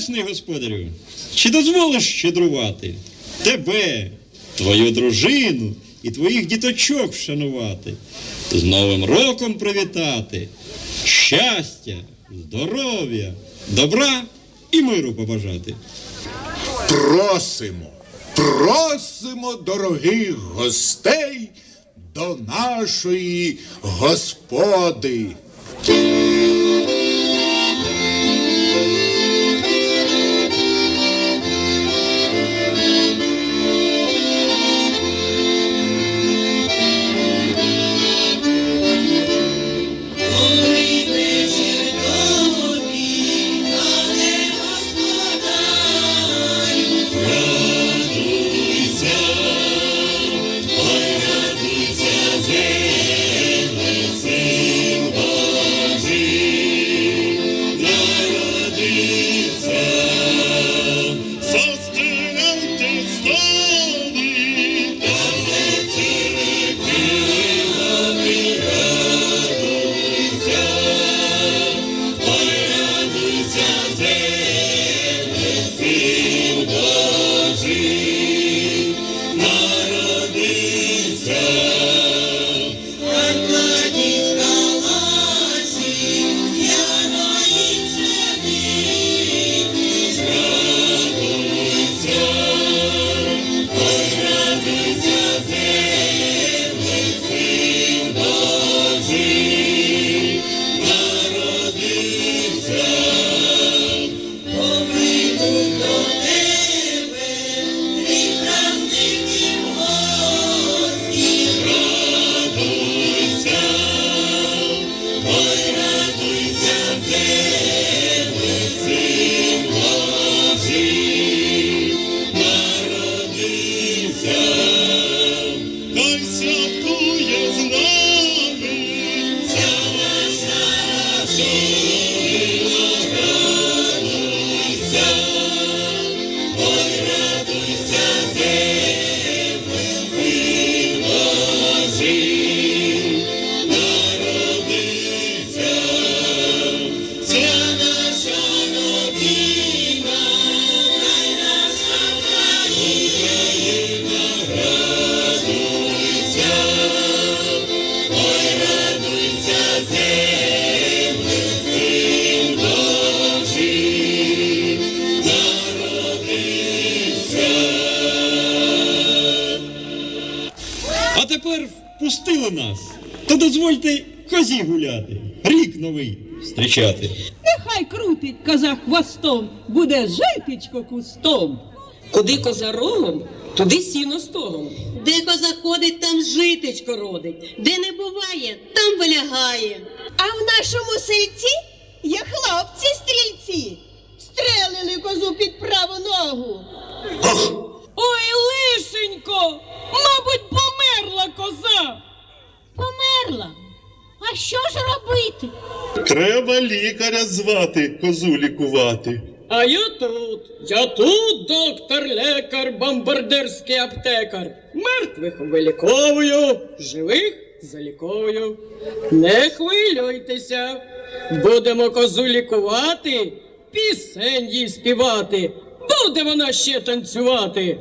Чесний господарю, чи дозволиш щедрувати тебе, твою дружину і твоїх діточок вшанувати, з Новим роком привітати, щастя, здоров'я, добра і миру побажати. Просимо, просимо дорогих гостей до нашої господи. Тепер впустили нас, то дозвольте козі гуляти, рік новий зустрічати. Нехай крутить коза хвостом, буде житечко кустом. Куди коза рогом, туди сіно стогом. Де коза ходить, там житечко родить. Де не буває, там вилягає. А в нашому сельці є хлопці-стрільці. Стрелили козу під праву ногу. Ой, лишенько, мабуть, померла коза. Померла. А що ж робити? Треба лікаря звати, козу лікувати. А я тут, я тут, доктор, лекар, бомбардирський аптекар. Мертвих виліковую, живих заліковую. Не хвилюйтеся, будемо козу лікувати, пісень їй співати, буде вона ще танцювати.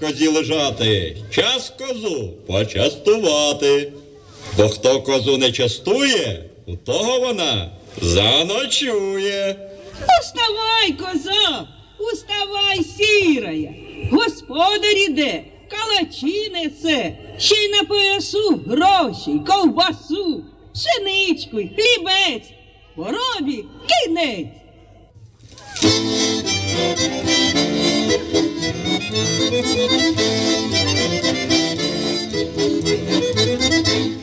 Козі лежати, час козу почастувати. Бо хто козу не частує, у того вона заночує. Уставай, коза, уставай, сірая. Господар іде, калачі несе, ще й на поясу гроші, ковбасу, пшеничку, й хлібець. Воробі кінець.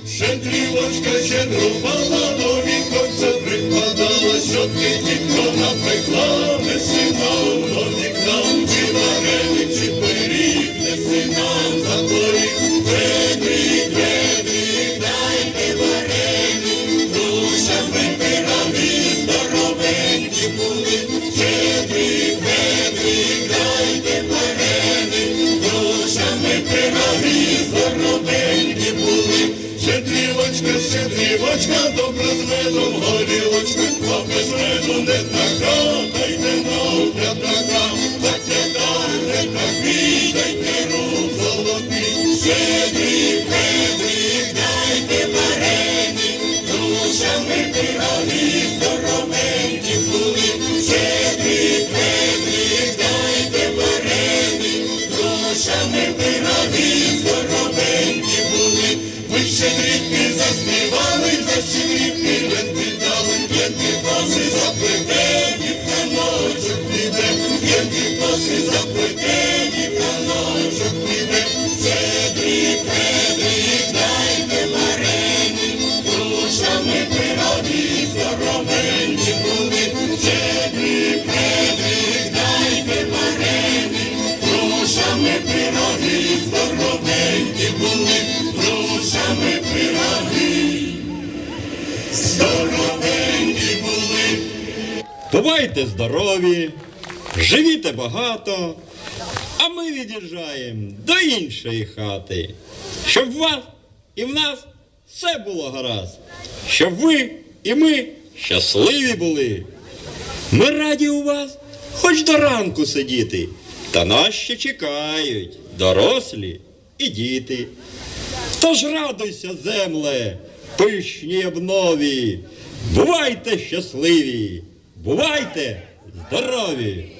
Щедрівочка щедрувала, до прикладала, щотки тітко напекла, не нам Щедрівочка, щедрівочка, добра з медом горілочка, а без меду не така, дайте нам п'ятака, так п'ята не такий, дайте рук золотий. Щедрик, ведрик, дайте вареник, душами пироги, здоровенькі були. Щедрик, ведрик, дайте вареник, душами пироги, Бувайте здорові, живіте багато, а ми від'їжджаємо до іншої хати, щоб в вас і в нас все було гаразд, щоб ви і ми щасливі були. Ми раді у вас хоч до ранку сидіти, та нас ще чекають дорослі і діти. Тож радуйся, земле, пишні обнові, бувайте щасливі, бувайте здорові!